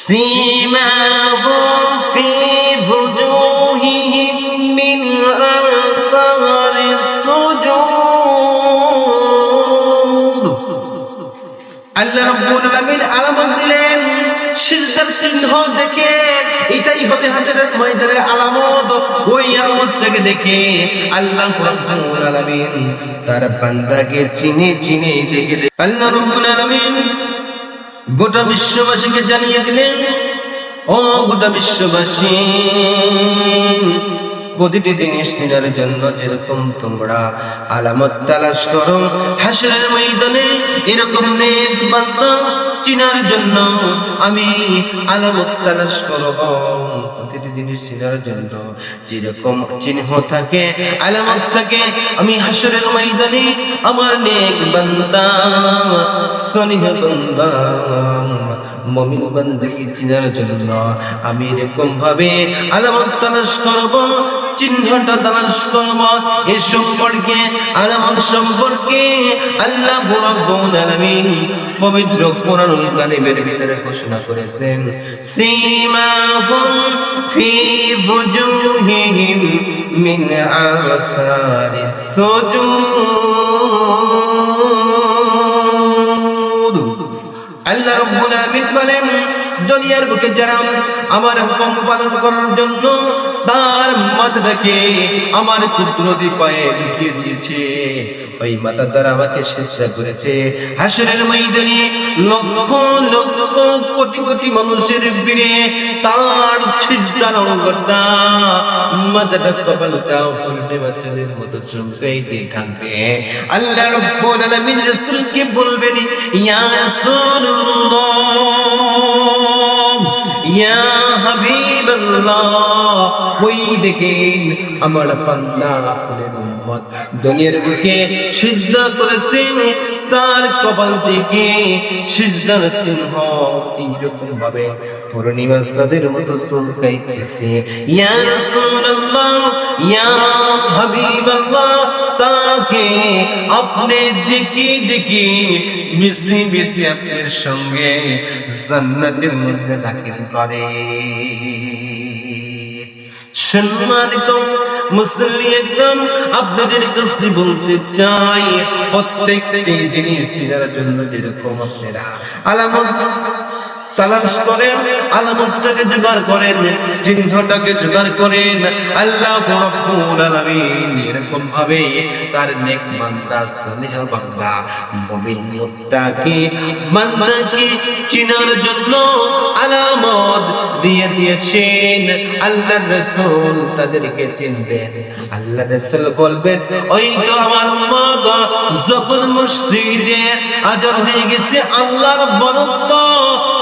سيماهم في وجوههم من أثر السجود আল্লাহ রাব্বুল আলামিন আলামত দিলেন সিজদার চিহ্ন দেখে এটাই হবে হাজারাত ময়দানের আলামত ওই আলামতটাকে দেখে আল্লাহ রাব্বুল আলামিন তার বান্দাকে চিনে চিনে দেখে দেখে- আল্লাহ রাব্বুল আলামিন গোটা বিশ্ববাসীকে জানিয়ে দিলেন, ও গোটা বিশ্ববাসী, প্রতিটি জিনিস চিনার জন্য যেরকম তোমরা আলামত তালাশ করো। হাসরের ময়দানে এরকম নেক বান্দা চিনার জন্য আমি আলামত তালাশ করব। প্রতিটি জিনিস চিনার জন্য যেরকম চিহ্ন থাকে, আলামত থাকে, আমি হাসরের ময়দানে আমার নেক বান্দা সলিহ বান্দা, মমিন বান্দাকে চিনার জন্য আমি এরকম ভাবে আলামত তালাশ করব। চিহ্নটা তালাশ করব এ সম্পর্কে সম্পর্কে আল্লাহ রাব্বুল পবিত্র কোরআনুল ভিতরে ঘোষণা করেছেন ফি মিন সুজুদ। আল্লাহ রাব্বুল আলামিন বলেন দুনিয়ার বুকে যারা আমার হুকুম পালন করার জন্য তার মাথাটাকে আমার কুদরতি পায়ে লুকিয়ে দিয়েছে। ওই মাথা দ্বারা আমাকে সিজদা করেছে। হাসরের ময়দানে লক্ষ লক্ষ কোটি কোটি মানুষের ভিড়ে তার সিজদার অঙ্গটা মাথাটা কপালটা উল্টে বাচ্চাদের মতো চমকাইতে থাকবে। আল্লাহ রাব্বুল আলামিন রাসূলকে বলবেন, ইয়া রাসূলুল্লাহ ইয়া হাবিবাল্লাহ ওই দেখেন আমার বান্দা আপনার উম্মত দুনিয়ার বুকে সিজদা করেছেন তার কপাল থেকে সিজদার চিহ্ন এইরকম ভাবে পূর্ণিমা সাদের মতো চমকাইতেছে ইয়া রাসূলুল্লাহ, ইয়া হাবিবাল্লাহ, তাকে আপনি দেখি দেখি মিশি মিশি আপনার সঙ্গে জান্নাতের মধ্যে দাখিল করে। সম্মানিত মুসলিম আপনাদের কাছে বলতে চাই প্রত্যেকটি জিনিস চেনার জন্য যেরকম আপনারা আলামত তালাশ করেন আলামতটাকে জোগাড় করেন, চিহ্নটাকে জোগাড় করেন। আল্লাহ এরকম ভাবে তার নেক বান্দা চিনার জন্য আলামত দিয়ে দিয়েছেন। আল্লাহ তাদেরকে চিনবেন। আল্লাহ বলবেন, ওই তো আমার যখন মসজিদে হয়ে গেছে আল্লাহর বরত্ব।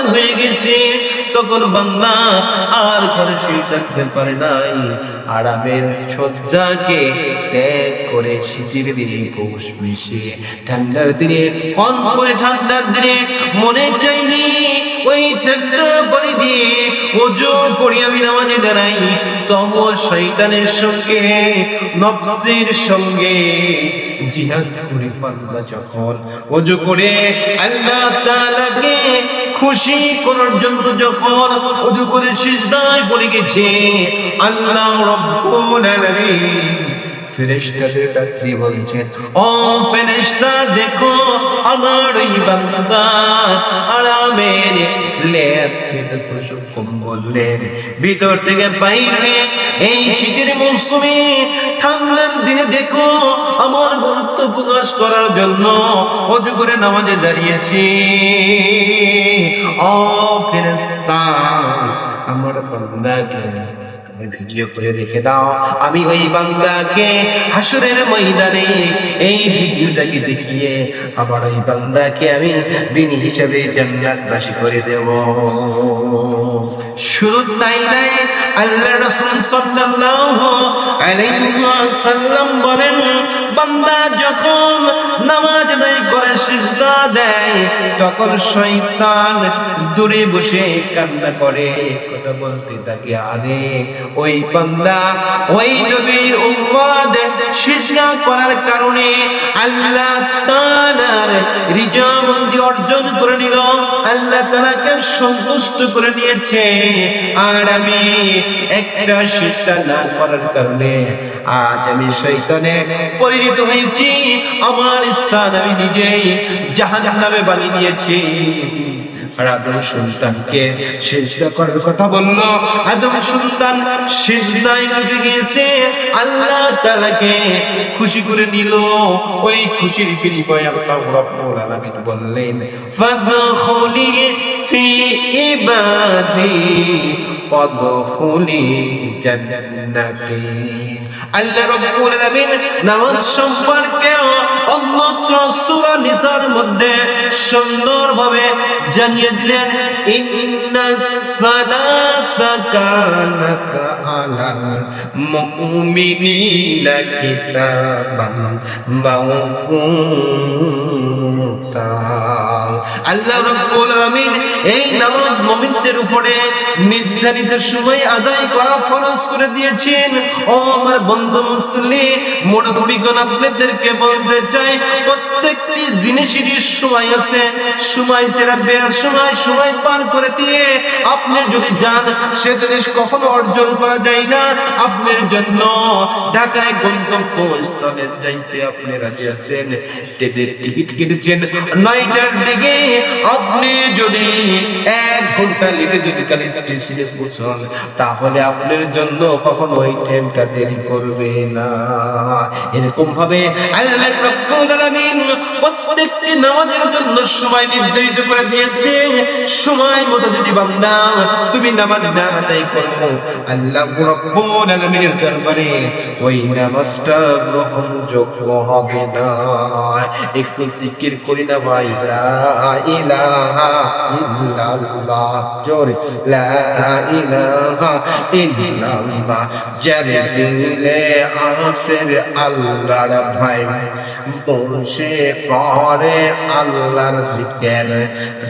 যখন হয়ে গেছে, তখন বান্দা আর ঘরে শুয়ে থাকতে পারে নাই। আরামের শয্যাকে ত্যাগ করে শীতের দিনে পৌষ মিশে, ঠান্ডার দিনে কন করে ঠান্ডার দিনে, মনে চাইনি ওই ঠান্ডা পানি দিয়ে ওজো করি আমি নামাজে দাঁড়াই। তব শৈতানের সঙ্গে, নফসের সঙ্গে জিহাদ করে পাল্লা যখন ওজো করে, আল্লাহ তাআলাকে খুশি করার জন্য যখন ওজু করে সিজদায় পড়ে গেছে, আল্লাহ রব্বুল আলামিন বলছেন, ও দেখো আমার ওই আরামের ভিতর থেকে বাইর এই শীতের মৌসুমে ঠান্ডার দিনে দেখো আমার গুরুত্ব প্রকাশ করার জন্য অজু করে নামাজে দাঁড়িয়েছি। আমার ভিডিও করে রেখে দাও। আমি ওই বান্দাকে হাসরের ময়দানে এই ভিডিওটাকে দেখিয়ে আমার ওই বান্দাকে আমি বিনি হিসাবে জান্নাতবাসী করে দেব। শুধু তাই নাই আল্লাহ রাসূল সাল্লাল্লাহু আলাইহি বলেন, বান্দা যখন নামাজ আদায় করে সিজদা দেয়, তখন শয়তান দূরে বসে কান্না করে। কথা বলতে থাকে, আরে ওই বান্দা, ওই নবীর উম্মত সিজদা করার কারণে আল্লাহ তাআলার রিজামন্দি অর্জন করে নিল, আল্লাহ তাআলাকে সন্তুষ্ট করে নিয়েছে। আর আমি একটা শিক্ষা না করার কারণে আজ আমি শয়তানে পরিণত হয়েছি। আমার স্থান আমি নিজেই জাহান্নামে বানিয়ে নিয়েছি আর আদম সন্তানকে সেজদা করার কথা বলল। আদম সন্তান সেজদায় আল্লাহ তাআলাকে খুশি করে নিল। ওই খুশির বিনিময়ে আল্লাহ রাব্বুল আলামিন বললেন, ফাদখুলি ফি ইবাদি, ওয়াদখুলি জান্নাতি। আল্লাহ রাব্বুল আলামিন নামাজ সম্পর্কে অন্যত্র সূরা নিসার মধ্যে সুন্দরভাবে জানিয়ে দিলেন আল্লাহ রাব্বুল আলামিন, এই নামাজ মুমিনদের উপরে নির্ধারিত সময় আদায় করা ফরজ করে দিয়েছেন। ও আমার বন্ধু মুসলিম মুরব্বীগণ আপনাদেরকে বলতে চাই, প্রত্যেকটি জিনিসেরই সময় আছে। সময় ছেড়ে বের, সময় সময় পার করে দিয়ে আপনি যদি যান, সে জিনিস কখনো অর্জন করা যায় না। আপনার জন্য ঢাকায় গন্তব্য স্থলে যাইতে আপনি রাজি আছেন। ট্রেনের টিকিট কেটেছেন। নয়টার দিকে আপনি যদি এক ঘণ্টা লেটে যদি কাল স্টেশনে পৌঁছান তাহলে আপনার জন্য কখনো ওই ট্রেনটা দেরি করবে না। এরকম ভাবে প্রত্যেকটি নামাজের জন্য সময় নির্ধারিত করে দিয়েছে। সময় মতো যদি বান্দা তুমি নামাজ না আদায় করো, আল্লাহ রাব্বুল আলামিনের দরবারে ওই নামাজটা হবে না। একটু জিকির করি না ভাই ইলাহা ইল্লাল্লাহ, জোরে লা ইলাহা ইল্লাল্লাহ যারে দিলে আসের আল্লাহর ভাই বসে করে আল্লাহর দিকের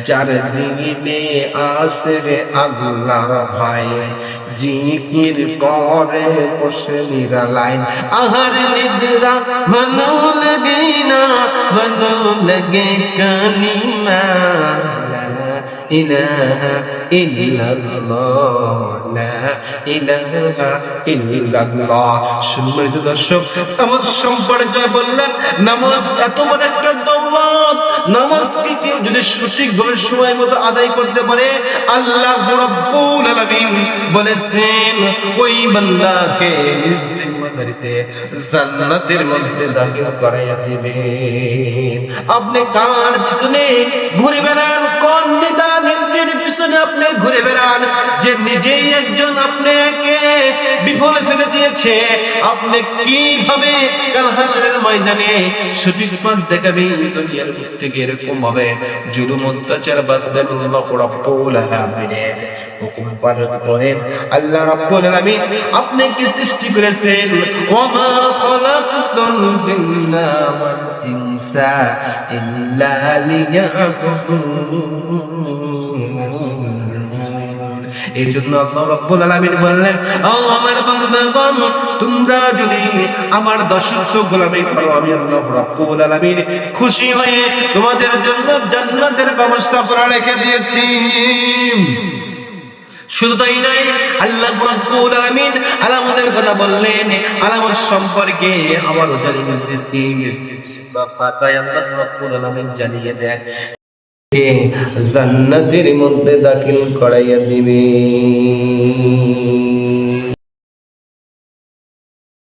যার দিলে আসের আল্লাহর ভাই জিকির করে বসে নিরালাই আহার নিদ্রা ভালো লাগে না, ভালো লাগে কানিমা ইলাহা ইল্লাল্লাহ লা ইলাহা ইল্লাল্লাহ সম্মানিত দর্শক নামাজ সম্পর্কে বললেন, নামাজ এত বড় একটা দৌলত। নামাজকে কেউ যদি সময় মতো আদায় করতে পারে, আল্লাহ রাব্বুল আলামিন বলেছেন, ওই বান্দাকে জিম্মাদারিতে জান্নাতের মধ্যে দাখিল করাইয়া দিবেন। আপনি কার পিছনে আপনি ঘুরে বেড়ান, যে নিজেই একজন আপনাকে বিফলে ফেলে দিয়েছে, আপনি কীভাবে কাল হাসরের ময়দানে সঠিক পথ দেখাবে দুনিয়ার বুক থেকে এরকম ভাবে জুলুম, অত্যাচার বাদ দেন হুকুম পালন আল্লাহ রাব্বুল আলামিন সৃষ্টি করেছেন এই জন্য আল্লাহ রাব্বুল আলামিন বললেন, ও আমার বান্দাগণ, তোমরা যদি আমার দাসত্ব গোলামি করো, আমি আল্লাহ রাব্বুল আলামিন খুশি হয়ে তোমাদের জন্য জান্নাতের ব্যবস্থা করে রেখে দিয়েছি। শুধু তাই নয়, আল্লাহ রাব্বুল আলামিন আলামতের কথা বললেন, আলামত সম্পর্কে আবারও জানিয়ে দিয়েছি। পাতায় আল্লাহ রাব্বুল আলামিন জানিয়ে দেন। জান্নাতের মধ্যে দাখিল করাইয়া দিবে।